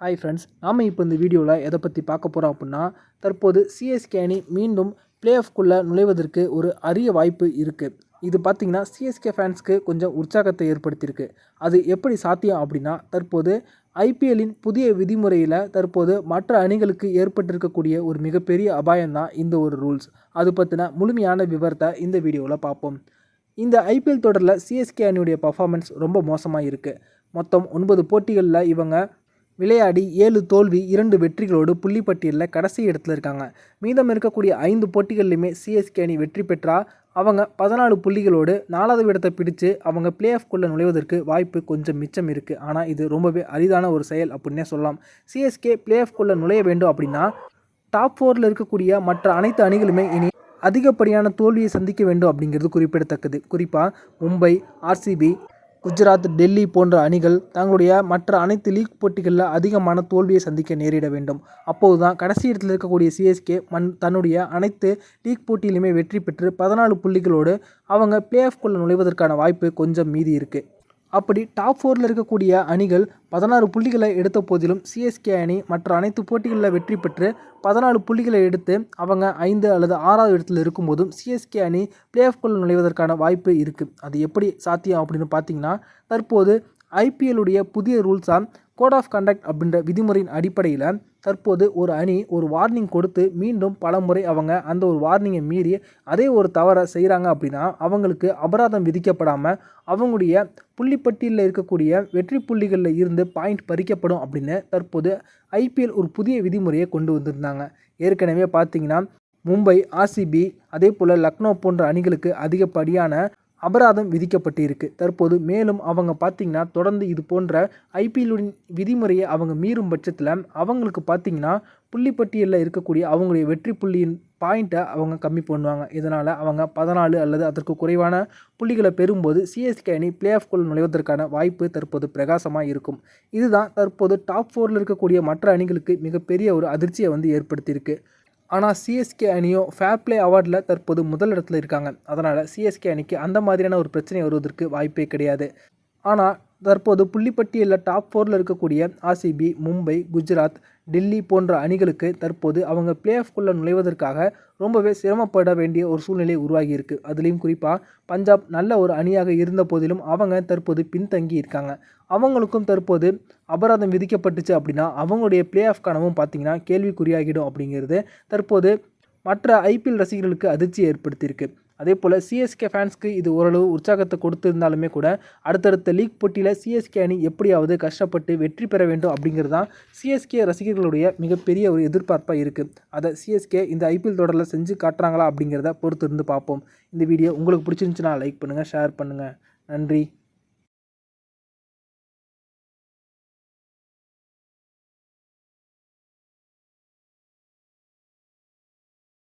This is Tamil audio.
ஹாய் ஃப்ரெண்ட்ஸ் நாம் இப்போ இந்த வீடியோவில் எதை பற்றி பார்க்க போகிறோம் அப்படின்னா தற்போது சிஎஸ்கே அணி மீண்டும் பிளே ஆஃப்குள்ளே நுழைவதற்கு ஒரு அரிய வாய்ப்பு இருக்குது இது பார்த்திங்கன்னா சிஎஸ்கே ஃபேன்ஸ்க்கு கொஞ்சம் உற்சாகத்தை ஏற்படுத்தியிருக்கு. அது எப்படி சாத்தியம் அப்படின்னா தற்போது ஐபிஎல்லின் புதிய விதிமுறையில் தற்போது மற்ற அணிகளுக்கு ஏற்பட்டிருக்கக்கூடிய ஒரு மிகப்பெரிய அபாயம்தான் இந்த ஒரு ரூல்ஸ் அது பற்றின முழுமையான விவரத்தை இந்த வீடியோவில் பார்ப்போம். இந்த ஐபிஎல் தொடரில் சிஎஸ்கே அணியுடைய பர்ஃபார்மன்ஸ் ரொம்ப மோசமாக இருக்குது மொத்தம் ஒன்பது போட்டிகளில் இவங்க விளையாடி ஏழு தோல்வி இரண்டு வெற்றிகளோடு புள்ளிப்பட்டியலில் கடைசி இடத்துல இருக்காங்க. மீதம் இருக்கக்கூடிய ஐந்து போட்டிகள்லையுமே சிஎஸ்கே அணி வெற்றி பெற்றால் அவங்க பதினாலு புள்ளிகளோடு நாலாவது இடத்தை பிடிச்சு அவங்க பிளே ஆஃப்குள்ளே நுழைவதற்கு வாய்ப்பு கொஞ்சம் மிச்சம் இருக்குது ஆனால் இது ரொம்பவே அரிதான ஒரு செயல் அப்படின்னே சொல்லலாம். சிஎஸ்கே பிளே ஆஃப்குள்ளே நுழைய வேண்டும் அப்படின்னா டாப் ஃபோரில் இருக்கக்கூடிய மற்ற அனைத்து அணிகளுமே இனி அதிகப்படியான தோல்வியை சந்திக்க வேண்டும் அப்படிங்கிறது குறிப்பிடத்தக்கது. குறிப்பாக மும்பை ஆர்சிபி குஜராத் டெல்லி போன்ற அணிகள் தங்களுடைய மற்ற அனைத்து லீக் போட்டிகளில் அதிகமான தோல்வியை சந்திக்க நேரிட வேண்டும். அப்போது தான் கடைசி இடத்தில் இருக்கக்கூடிய சிஎஸ்கே மண் தன்னுடைய அனைத்து லீக் போட்டியிலுமே வெற்றி பெற்று பதினாலு புள்ளிகளோடு அவங்க பிளே ஆஃப்குள்ளே நுழைவதற்கான வாய்ப்பு கொஞ்சம் மீதி இருக்குது அப்படி டாப் ஃபோரில் இருக்கக்கூடிய அணிகள் பதினாறு புள்ளிகளை எடுத்த போதிலும் சிஎஸ்கே அணி மற்ற அனைத்து போட்டிகளில் வெற்றி பெற்று பதினாலு புள்ளிகளை எடுத்து அவங்க ஐந்து அல்லது ஆறாவது இடத்தில் இருக்கும்போதும் சிஎஸ்கே அணி பிளே ஆஃப்குள் நுழைவதற்கான வாய்ப்பு இருக்குது அது எப்படி சாத்தியம் அப்படின்னு பார்த்தீங்கன்னா தற்போது ஐபிஎல்லுடைய புதிய ரூல்ஸாக கோட் ஆஃப் கண்டக்ட் அப்படின்ற விதிமுறையின் அடிப்படையில் தற்போது ஒரு அணி ஒரு வார்னிங் கொடுத்து மீண்டும் பல முறை அவங்க அந்த ஒரு வார்னிங்கை மீறி அதே ஒரு தவறை செய்கிறாங்க அப்படின்னா அவங்களுக்கு அபராதம் விதிக்கப்படாமல் அவங்களுடைய புள்ளிப்பட்டியலில் இருக்கக்கூடிய வெற்றி புள்ளிகளில் இருந்து பாயிண்ட் பறிக்கப்படும் அப்படின்னு தற்போது ஐபிஎல் ஒரு புதிய விதிமுறையை கொண்டு வந்திருந்தாங்க. ஏற்கனவே பார்த்தீங்கன்னா மும்பை ஆர்சிபி அதே போல் லக்னோ போன்ற அணிகளுக்கு அதிகப்படியான அபராதம் விதிக்கப்பட்டு இருக்குது தற்போது மேலும் அவங்க பார்த்திங்கன்னா தொடர்ந்து இது போன்ற ஐபிஎல்லுடன் விதிமுறையை அவங்க மீறும் பட்சத்தில் அவங்களுக்கு பார்த்திங்கன்னா புள்ளிப்பட்டியலில் இருக்கக்கூடிய அவங்களுடைய வெற்றி புள்ளியின் பாயிண்ட்டை அவங்க கம்மி பண்ணுவாங்க. இதனால் அவங்க பதினாலு அல்லது அதற்கு குறைவான புள்ளிகளை பெறும்போது சிஎஸ்கே அணி பிளே ஆஃப்குள் நுழைவதற்கான வாய்ப்பு தற்போது பிரகாசமாக இருக்கும். இதுதான் தற்போது டாப் ஃபோரில் இருக்கக்கூடிய மற்ற அணிகளுக்கு மிகப்பெரிய ஒரு அதிர்ச்சியை வந்து ஏற்படுத்தியிருக்கு. ஆனால் சிஎஸ்கே அணியும் ஃபேர் பிளே அவார்டில் தற்போது முதல் இடத்துல இருக்காங்க. அதனால் சிஎஸ்கே அணிக்கு அந்த மாதிரியான ஒரு பிரச்சனை வருவதற்கு வாய்ப்பே கிடையாது. ஆனால் தற்போது புள்ளிப்பட்டியலில் டாப் ஃபோரில் இருக்கக்கூடிய ஆர்சிபி மும்பை குஜராத் டெல்லி போன்ற அணிகளுக்கு தற்போது அவங்க பிளே ஆஃப்குள்ளே நுழைவதற்காக ரொம்பவே சிரமப்பட வேண்டிய ஒரு சூழ்நிலை உருவாகி அதுலேயும் குறிப்பாக பஞ்சாப் நல்ல ஒரு அணியாக இருந்த போதிலும் அவங்க தற்போது பின்தங்கி இருக்காங்க. அவங்களுக்கும் தற்போது அபராதம் விதிக்கப்பட்டுச்சு அப்படின்னா அவங்களுடைய பிளே ஆஃப் கனவும் பார்த்திங்கன்னா கேள்விக்குறியாகிடும் அப்படிங்கிறது தற்போது மற்ற ஐபிஎல் ரசிகர்களுக்கு அதிர்ச்சி ஏற்படுத்தியிருக்கு. அதே போல் சிஎஸ்கே ஃபேன்ஸ்க்கு இது ஓரளவு உற்சாகத்தை கொடுத்துருந்தாலுமே கூட அடுத்தடுத்த லீக் போட்டியில் சிஎஸ்கே அணி எப்படியாவது கஷ்டப்பட்டு வெற்றி பெற வேண்டும் அப்படிங்கிறது தான் சிஎஸ்கே ரசிகர்களுடைய மிகப்பெரிய ஒரு எதிர்பார்ப்பாக இருக்குது அதை சிஎஸ்கே இந்த ஐபிஎல் தொடரில் செஞ்சு காட்டுறாங்களா அப்படிங்கிறத பொறுத்து இருந்து பார்ப்போம். இந்த வீடியோ உங்களுக்கு பிடிச்சிருந்துச்சுன்னா லைக் பண்ணுங்கள் ஷேர் பண்ணுங்கள் நன்றி.